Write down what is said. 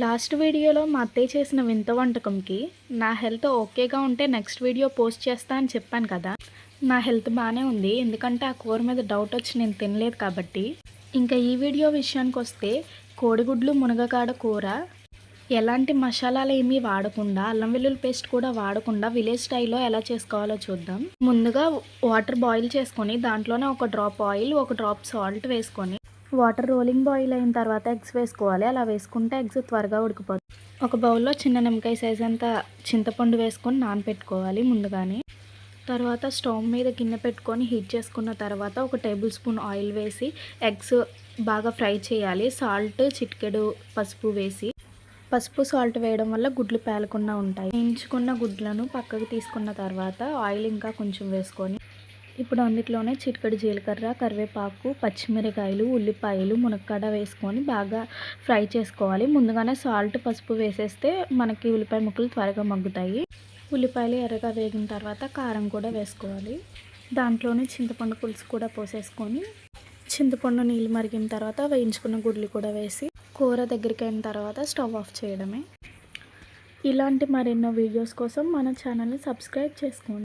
Last వీడియోలో మా అత్తయ్య చేసిన వింత వంటకంకి నా హెల్త్ ఓకేగా ఉంటే నెక్స్ట్ వీడియో పోస్ట్ చేస్తా అని చెప్పాను కదా. నా హెల్త్ బాగానే ఉంది. ఎందుకంటే ఆ కూర మీద డౌట్ వచ్చి నేను తినలేదు కాబట్టి. ఇంకా ఈ వీడియో విషయానికి వస్తే కోడిగుడ్లు మునగకాడ కూర ఎలాంటి మసాలాలు ఏమీ వాడకుండా అల్లం వెల్లుల్లి పేస్ట్ కూడా వాడకుండా విలేజ్ స్టైల్లో ఎలా చేసుకోవాలో చూద్దాం. ముందుగా వాటర్ బాయిల్ చేసుకొని దాంట్లోనే ఒక డ్రాప్ ఆయిల్ ఒక డ్రాప్ సాల్ట్ వేసుకొని వాటర్ రోలింగ్ బాయిల్ అయిన తర్వాత ఎగ్స్ వేసుకోవాలి. అలా వేసుకుంటే ఎగ్స్ త్వరగా ఉడికిపోతుంది ఒక బౌల్లో చిన్న నిమ్మకాయ సైజ్ అంత చింతపండు వేసుకొని నానపెట్టుకోవాలి ముందుగానే. తర్వాత స్టవ్ మీద గిన్నె పెట్టుకొని హీట్ చేసుకున్న తర్వాత ఒక టేబుల్ స్పూన్ ఆయిల్ వేసి ఎగ్స్ బాగా ఫ్రై చేయాలి. సాల్ట్ చిటికెడు పసుపు వేసి. పసుపు సాల్ట్ వేయడం వల్ల గుడ్లు పేలకుండా ఉంటాయి. వేయించుకున్న గుడ్లను పక్కకు తీసుకున్న తర్వాత ఆయిల్ ఇంకా కొంచెం వేసుకొని ఇప్పుడు అన్నిట్లోనే చిటికడి జీలకర్ర కరివేపాకు పచ్చిమిరకాయలు ఉల్లిపాయలు మునక్కాడ వేసుకొని బాగా ఫ్రై చేసుకోవాలి. ముందుగానే సాల్ట్ పసుపు వేసేస్తే మనకి ఉల్లిపాయ ముక్కలు త్వరగా మగ్గుతాయి. ఉల్లిపాయలు ఎర్రగా వేగిన తర్వాత కారం కూడా వేసుకోవాలి. దాంట్లోనే చింతపండు పులుసు కూడా పోసేసుకొని చింతపండు నీళ్ళు మరిగిన తర్వాత వేయించుకున్న గుడ్లు కూడా వేసి కూర దగ్గరికి అయిన తర్వాత స్టవ్ ఆఫ్ చేయడమే. ఇలాంటి మరెన్నో వీడియోస్ కోసం మన ఛానల్ని సబ్స్క్రైబ్ చేసుకోండి.